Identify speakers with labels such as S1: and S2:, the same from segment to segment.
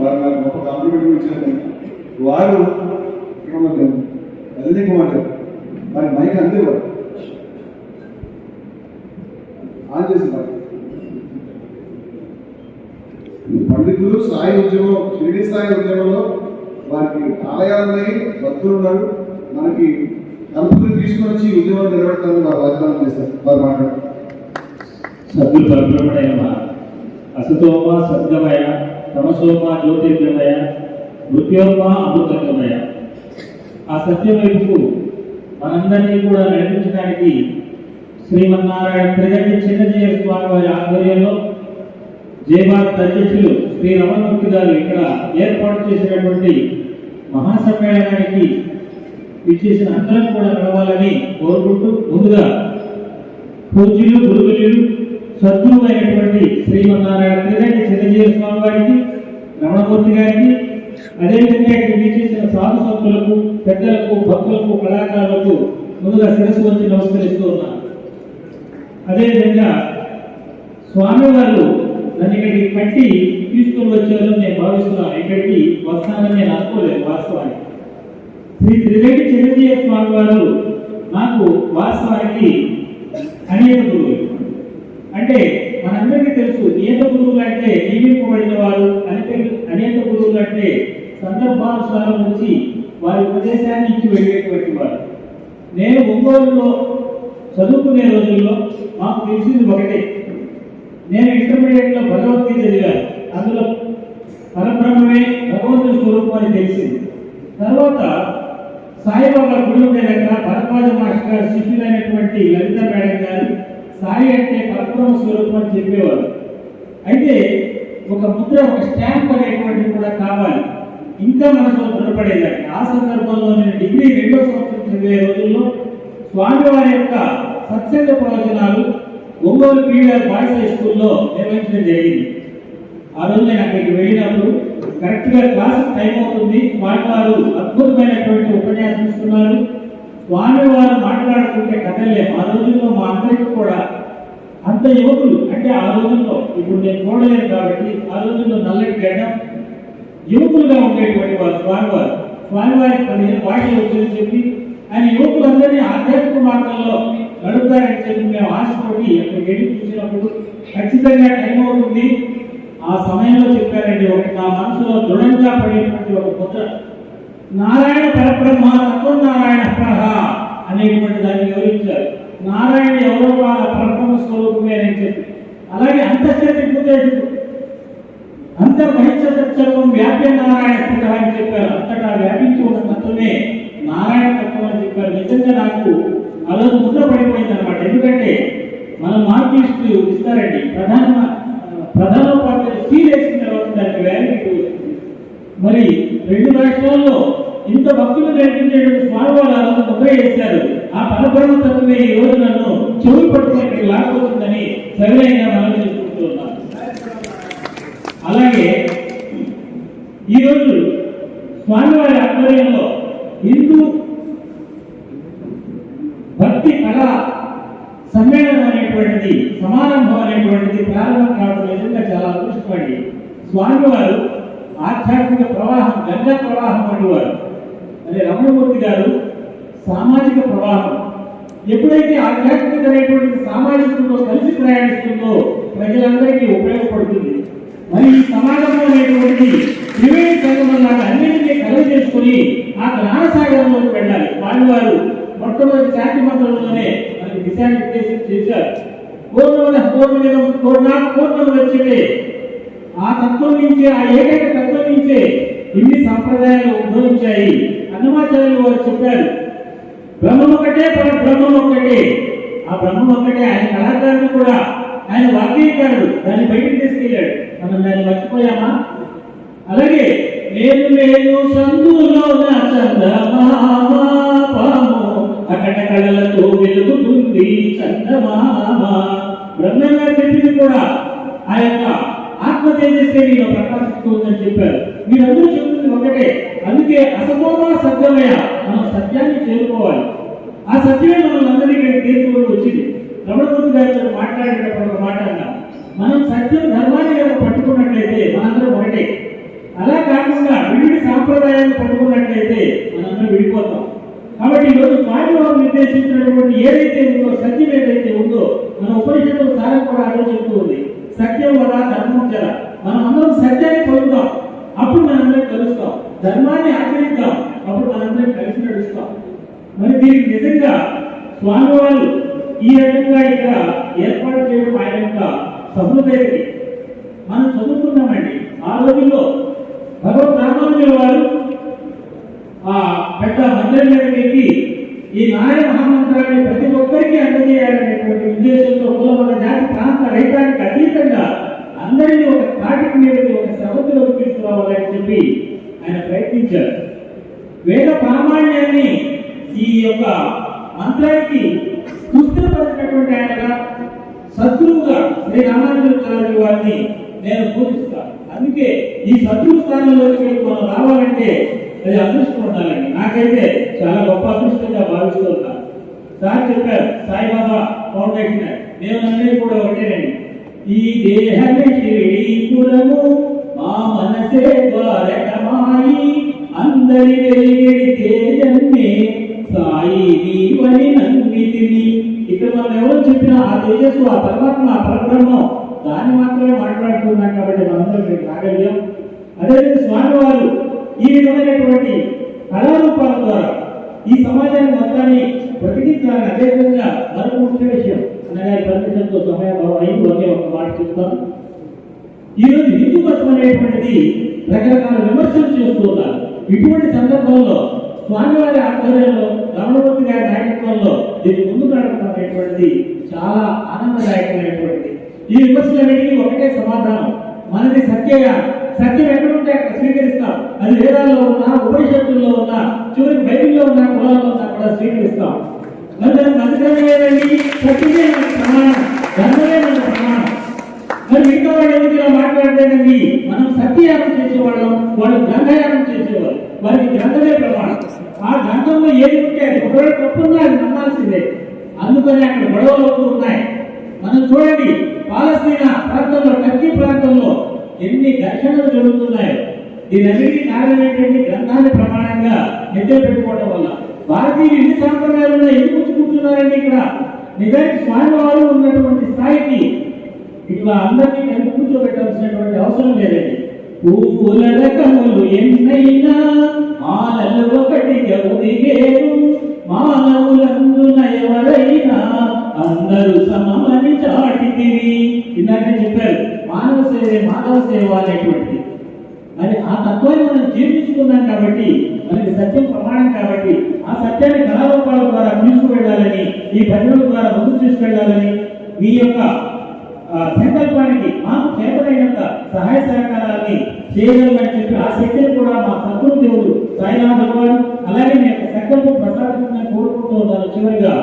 S1: వారు నాకు గొప్ప కాంప్లిమెంట్ ఇచ్చారు. వారు అదే మాట్లాడు మరి మైక్ అంతే వారు. ఆన్ చేసి పండితులు స్థాయి ఉద్యమం షిరిడి స్థాయి ఉద్యమంలో వారికి ఆలయాలున్నాయి భక్తులు ఉన్నారు. మనకి కంపెనీ తీసుకొని వచ్చి ఉద్యమం నిలబెట్టాలని వారు వాగ్దానం చేశారు. వారు మాట్లాడారు.
S2: సద్గురు పరబ్రహ్మణయమ అసతోమ సద్గమయ. తమసోమ జ్యోతిర్గమయ మృత్యోర్మ అమృతంగమయ ఆ సత్యం వైపుకు మనందరినీ కూడా నడిపించడానికి శ్రీమన్నారాయణ ప్రజెంట్ చిన్నజయ స్వామి వారి ఆధ్వర్యంలో జయభారత్ అధ్యక్షులు శ్రీ రమణమూర్తి గారు ఇక్కడ ఏర్పాటు చేసినటువంటి మహాసమ్మేళనానికి ఇచ్చేసిన అందరం కూడా నడవాలని కోరుకుంటూ ముందుగా పూజ్యులు గురువులు సద్గురువైనటువంటి శ్రీమన్నారాయణ త్రిదండి చిరంజీవి స్వామి వారికి రమణమూర్తి గారికి అదేవిధంగా ఇక్కడ విచ్చేసిన సాధు సంతులకు పెద్దలకు భక్తులకు కళాకారులకు ముందుగా శిరస్సు వచ్చి నమస్కరిస్తూ ఉన్నాను. అదేవిధంగా స్వామివారు నన్ను ఇక్కడికి కట్టి తీసుకుని వచ్చారని నేను భావిస్తున్నాను. ఇక్కడికి వస్తానని నేను అనుకోలేదు వాస్తవానికి. శ్రీ త్రివేణి చిరంజీవి స్వామి వారు నాకు వాస్తవానికి అనేక గురువులు. అంటే మనందరికీ తెలుసు నియత గురువులు అంటే నియమింపబడిన వారు అనేక అనేక గురువులు అంటే సందర్భానుసారం వచ్చి వారి ప్రదేశానికి ఇచ్చి వెళ్ళేటువంటి వారు. నేను ఒంగోలులో చదువుకునే రోజుల్లో మాకు తెలిసింది ఒకటే. నేను ఇంటర్మీడియట్లో భగవద్గీత చదివాను. అందులో పరబ్రహ్మమే భగవంతుడి స్వరూపం అని తెలిసింది. తర్వాత సాయిబాబా గుడి ఉండే దగ్గర భరద్వాజ మాస్టర్ గారు శిష్యులైనటువంటి లలిత మేడం గారు సాయి అంటే పరబ్రహ్మ స్వరూపం అని చెప్పేవారు. అయితే ఒక ముద్ర ఒక స్టాంప్ అనేటువంటిది కూడా కావాలి. ఇంకా మనసులో దృఢపడేదాన్ని ఆ సందర్భంలో నేను డిగ్రీ రెండో సంవత్సరం చదివే రోజుల్లో స్వామివారి యొక్క సత్సంగ ప్రవచనాలు ఒంగోలు పీవీఆర్ బాయ్స్ హై స్కూల్లో నిర్వహించడం జరిగింది. ఆ రోజు నేను అక్కడికి వెళ్ళినప్పుడు కరెక్ట్గా క్లాస్ టైం అవుతుంది. స్వామివారు అద్భుతమైనటువంటి ఉపన్యాసం ఇస్తున్నారు. స్వామి వారు మాట్లాడుకుంటే కథలే. ఆ రోజుల్లో మా అందరికీ కూడా అంత యువకులు అంటే ఆ రోజుల్లో ఇప్పుడు నేను చూడలేను కాబట్టి ఆ రోజుల్లో నల్లటి గడ్డ యువకులుగా ఉండేటువంటి వారు స్వామివారు. స్వామివారికి పదిహేను పాటలు వచ్చేసి చెప్పి ఆయన యువకులందరినీ ఆధ్యాత్మిక మార్గంలో నడుపుతారని చెప్పి మేము ఆశపడి అక్కడికి వెళ్ళి చూసినప్పుడు ఖచ్చితంగా టైం అవుతుంది. ఆ సమయంలో చెప్పారండి ఒకటి నా మనసులో దృఢంగా పడేటువంటి ఒక ముద్ర. నారాయణ పరబ్రహ్మ నారాయణ ప్రహ అనేటువంటి దాన్ని వివరించారు. నారాయణ ఎవరో వాళ్ళ పరబ్రహ్మ స్వరూపమే అని చెప్పి. అలాగే అంతఃశక్తి ఉపదేశుడు అంతర్మహిషత్వం వ్యాప్య నారాయణ పుట అని చెప్పారు. అంతటా వ్యాపించి ఉన్న తత్వమే నారాయణ తత్వం అని చెప్పారు. నిజంగా నాకు ఆ రోజు ముద్ర పడిపోయింది అనమాట ఎందుకంటే మన మార్కిస్ట్ ఇస్తారండి. ప్రధాన ప్రధానోపాధ్యాయులు సీల్ వేసిన తర్వాత దానికి వ్యాలిడిటీ వస్తుంది మరి రెండు రాష్ట్రాల్లో ఇంత భక్తులు నేర్పించేటువంటి స్వామివారు ఆ ముద్ర వేశారు ఆ పరబ్రహ్మ తత్వమే ఈ రోజు నన్ను చెవులు పట్టుకునే లాక్పోతుందని సరైన మనం చేసుకుంటున్నాను అలాగే ఈరోజు స్వామివారి ఆధ్వర్యంలో హిందూ భక్తి కళ సమ్మేళనం అనేటువంటిది సమారంభం అనేటువంటిది ప్రారంభం కావడం నిజంగా చాలా అదృష్టపడి స్వామివారు ఆధ్యాత్మిక ప్రవాహం గంగా ప్రవాహం వంటివారు అదే రమణమూర్తి గారు సామాజిక ప్రవాహం. ఎప్పుడైతే ఆధ్యాత్మికమైనటువంటి అనేటువంటిది సామాజికంలో కలిసి ప్రయాణిస్తుందో ప్రజలందరికీ ఉపయోగపడుతుంది. మరి ఈ సమాజంలో అనేటువంటి త్రివేణి సంగమం లాగా అన్నింటినీ కలువ చేసుకుని ఆ జ్ఞానసాగరంలోకి వెళ్ళాలి. వాళ్ళు వారు మొట్టమొదటి శాంతి మంత్రంలోనే మనకి దిశానిర్దేశం చేశారు. పూర్ణమైన పూర్ణమిదం పూర్ణ పూర్ణములచ్చితే ఆ తత్వం నుంచే ఆ ఏకైక తత్వం నుంచే ఇన్ని సంప్రదాయాలు ఉద్భవించాయి. అన్నమాచార్యులు వారు చెప్పారు బ్రహ్మం ఒక్కటే పర బ్రహ్మం ఒక్కటే. ఆ బ్రహ్మం ఒక్కటే ఆయన కళాకారుడు కూడా ఆయన వాక్యకారుడు దాన్ని బయటకు తీసుకెళ్ళాడు. మనం దాన్ని మర్చిపోయామా? అలాగే నేను నేను సందులో పాము అక్కడ కళలతో వెలుగుతుంది చందమామ. బ్రహ్మంగా చెప్పింది కూడా ఆ యొక్క ఆత్మ తేజస్సే మీలో ప్రకాశిస్తుందని చెప్పారు. మీరందరూ చెప్తుంది ఒకటే. అందుకే అసమోహ సత్యమయ మనం సత్యాన్ని చేరుకోవాలి. ఆ సత్యమే మనల్ని అందరినీ ఇక్కడ తీర్చుకొని వచ్చింది. రమణమూర్తి గారితో మాట్లాడేటప్పుడు ఒక మాట అన్నా. మనం సత్యం ధర్మాన్ని కనుక పట్టుకున్నట్లయితే మనందరం ఒకటే. అలా కాకుండా విడివిడి సాంప్రదాయాన్ని పట్టుకున్నట్లయితే మనందరం విడిపోతాం. కాబట్టి ఈరోజు కార్యక్రమం నిర్దేశించినటువంటి ఏదైతే ఉందో సత్యం ఏదైతే ఉందో మన ఉపనిషత్తు సారం కూడా ఆలోచిస్తూ ఉంది. సత్యం వల్ల ధర్మం మనం అందరం సత్యాన్ని పొందుతాం అప్పుడు మనందరం కలుస్తాం. ధర్మాన్ని ఆచరిద్దాం. అప్పుడు మనందరం కలిసి నడుస్తాం. మరి దీనికి నిజంగా స్వామి స్వామివారు ఈ రకంగా ఇక్కడ ఏర్పాటు చేయడం ఆయన యొక్క సహృదయకి మనం చదువుకున్నామండి. ఆ రోజుల్లో భగవత్ రామానుజుల వారు ఆ పెద్ద మందిరం మీదకి ఈ నారాయణ మహామంత్రాన్ని ప్రతి ఒక్కరికి అందజేయాలనేటువంటి ఉద్దేశంతో కులమత జాతి ప్రాంత రైతానికి అతీతంగా అందరినీ ఒక తాటికి మీదకి ఒక సభలోకి తీసుకురావాలని చెప్పి ఆయన ప్రయత్నించారు. వేద ప్రామాణ్యాన్ని ఈ యొక్క మంత్రానికి సుస్థిరపరిచినటువంటి ఆయనగా శత్రువుగా శ్రీ రామానుజాచార్య వారిని నేను పూజిస్తాను. అందుకే ఈ శత్రువు స్థానంలోకి మనం రావాలంటే అది అదృష్టం ఉండాలండి. నాకైతే చాలా గొప్ప అదృష్టంగా భావిస్తూ ఉన్నాను. సార్ చెప్పారు సాయిబాబా ఫౌండేషన్ నేను అనేది కూడా ఒకటేనండి. ఈ దేహమే శిరీపురము మా మనసే ద్వారకమాయి. అందరి వెలిగిడి తేజన్నే సాయి నీవని నమ్మితిని. ఇక్కడ మనం ఎవరు చెప్పిన ఆ తేజస్సు ఆ పరమాత్మ ఆ పరబ్రహ్మం దాన్ని మాత్రమే మాట్లాడుతున్నాం కాబట్టి మనందరం ఇక్కడ రాగలిగాం. అదేవిధంగా స్వామివారు ఈ విధమైనటువంటి కళారూపాల ద్వారా ఈ సమాజాన్ని మొత్తాన్ని ప్రకటించాలని అదేవిధంగా మరొక ముఖ్య విషయం. అనగా ఈ పరిమితంతో సమయం అయింది ఒకే ఒక మాట చెప్తాను. ఈరోజు హిందూ మతం అనేటువంటిది రకరకాల విమర్శలు చేస్తున్నారు ఇటువంటి సందర్భంలో స్వామివారి ఆధ్వర్యంలో రమణమూర్తి గారి నాయకత్వంలో దీన్ని ముందుకు నడపడం అనేటువంటిది చాలా ఆనందదాయకమైనటువంటిది. ఈ విమర్శలన్నిటికీ ఒకటే సమాధానం. మనది సత్యగా సత్యం ఎక్కడ ఉంటే అక్కడ స్వీకరిస్తాం. అది వేదాల్లో ఉన్నా ఉపనిషత్తుల్లో ఉన్నా చివరికి బైబిల్లో ఉన్న కులాల్లో ఉన్నా కూడా స్వీకరిస్తాం. మరి దాని సత్యమే మనకు ప్రమాణం ధర్మమే మనకు ప్రమాణం. మరి మిగతా వాళ్ళు ఎందుకు ఇలా మాట్లాడలేదండి? మనం సత్యయానం చేసేవాళ్ళం వాళ్ళు గ్రంథయానం చేసేవాళ్ళు. వారికి గ్రంథమే ప్రమాణం. ఆ గ్రంథంలో ఏది ఉంటే అది ఒకవేళ తప్పున్నా అది నమ్మాల్సిందే అందుకని అక్కడ గొడవలు అవుతూ ఉన్నాయి. మనం చూడండి పాలస్తీనా ప్రాంతంలో టర్కీ ప్రాంతంలో ఎన్ని ఘర్షణలు జరుగుతున్నాయో. దీనన్నిటికీ కారణం ఏంటంటే గ్రంథాన్ని ప్రమాణంగా నిద్ర పెట్టుకోవడం వల్ల. భారతీయులు ఎన్ని సాంప్రదాయాలు ఉన్నాయి ఎందుకు వచ్చి కూర్చున్నారండి ఇక్కడ నిజానికి స్వామివారు ఉన్నటువంటి స్థాయికి ఇట్లా అందరినీ కలిపి కూర్చోబెట్టాల్సినటువంటి అవసరం లేదండి. పువ్వుల రకములు ఎన్నైనా మాలలు ఒకటిగా ఉదిగేరు మానవులందున ఎవరైనా అందరూ సమమని చాటితివి. ఇందాక చెప్పారు మానవ సేవ మానవ సేవ అనేటువంటిది. తత్వాన్ని మనం జీర్ణించుకున్నాం కాబట్టి మనకి సత్యం ప్రమాణం కాబట్టి ఆ సత్యాన్ని కళారూపాల ద్వారా తీసుకువెళ్ళాలని ఈ భజనల ద్వారా ముందుకు తీసుకెళ్ళాలని మీ యొక్క ఆ, సంకల్పానికి మాకు చేతనైనంత సహాయ సహకారాన్ని చేయగలమని చెప్పి ఆ శక్తిని కూడా మా సద్గురు దేవుడు సాయినాథ్ భగవాన్ అలాగే మీ యొక్క సంకల్పం ప్రసాదించమని కోరుకుంటూ ఉన్నాను. చివరిగా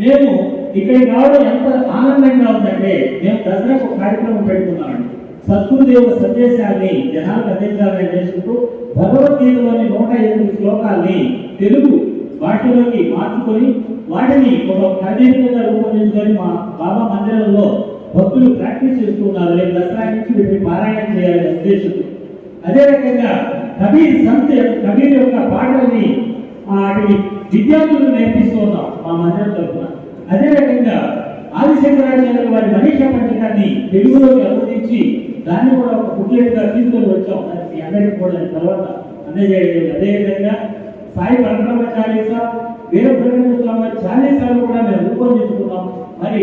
S2: మేము ఇక్కడికి రావడం ఎంత ఆనందంగా ఉందంటే మేము దసరాకు ఒక కార్యక్రమం పెట్టుకున్నామండి సద్గురుదేవుల సందేశాన్ని జనాలకు అందించాలని చేసుకుంటూ భగవద్గీతలోని నూట ఎనిమిది శ్లోకాల్ని తెలుగు భాషలోకి మార్చుకొని వాటిని ఒక కథీకంగా రూపొందించుకొని మా బాబా మందిరంలో భక్తులు ప్రాక్టీస్ చేస్తూ రేపు దసరా నుంచి వీటిని పారాయణం చేయాలనే ఉద్దేశం అదే రకంగా కబీర్ సంత్ కబీర్ యొక్క పాటల్ని ఆ, వాటిని విద్యార్థులకు నేర్పిస్తూ ఉన్నాం మా మందిరం తరఫున. అదే రకంగా ఆదిశంకరాచార్య వారి మనీషా పంచకాన్ని తెలుగులోకి అనువదించి దాన్ని కూడా ఒక బుక్లెట్గా తీసుకొని వచ్చాం. అది మీ అందరికీ కూడా తర్వాత అందజేయడం అదేవిధంగా సాయి పరబ్రహ్మ చాలీస వీరభద్ర స్వామి చాలీసాలు కూడా మేము రూపొందించుకున్నాం. మరి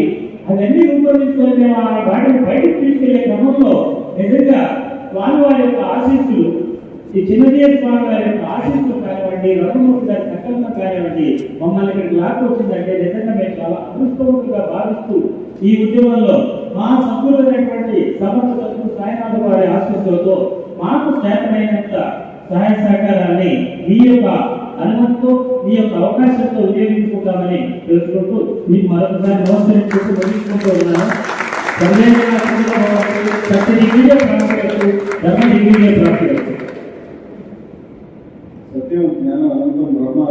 S2: అవన్నీ రూపొందించుకొని మేము ఆ వాటిని బయటకు తీసుకెళ్ళే క్రమంలో నిజంగా స్వామి వారి యొక్క ఆశీస్సులు ఈ చిన్నజీవ స్వామి వారి యొక్క ఆశీస్సులు కానివ్వండి రఘుమూర్తి గారి సంకల్పం కార్యమండి మమ్మల్ని ఇక్కడికి లాక్కొచ్చిందంటే నిజంగా మేము చాలా అదృష్టవంతుగా భావిస్తూ ఈ ఉద్యమంలో మా సంపూర్ణమైనటువంటి సమర్థ సత్తులు వారి ఆశీస్సులతో మాకు చేతనైనంత సహాయ సహకారాన్ని మీ యొక్క అనుమతితో మీ యొక్క అవకాశంతో వినియోగించుకుంటామని తెలుసుకుంటూ మీకు మరొకసారి నమస్కరించుకుంటూ ముగించుకుంటూ ఉన్నాను. సర్వేజన సత్య దిగ్విజయ ప్రాప్తి ధర్మ దిగ్విజయ ప్రాప్తి
S1: సత్యం జ్ఞానం అనంతం బ్రహ్మ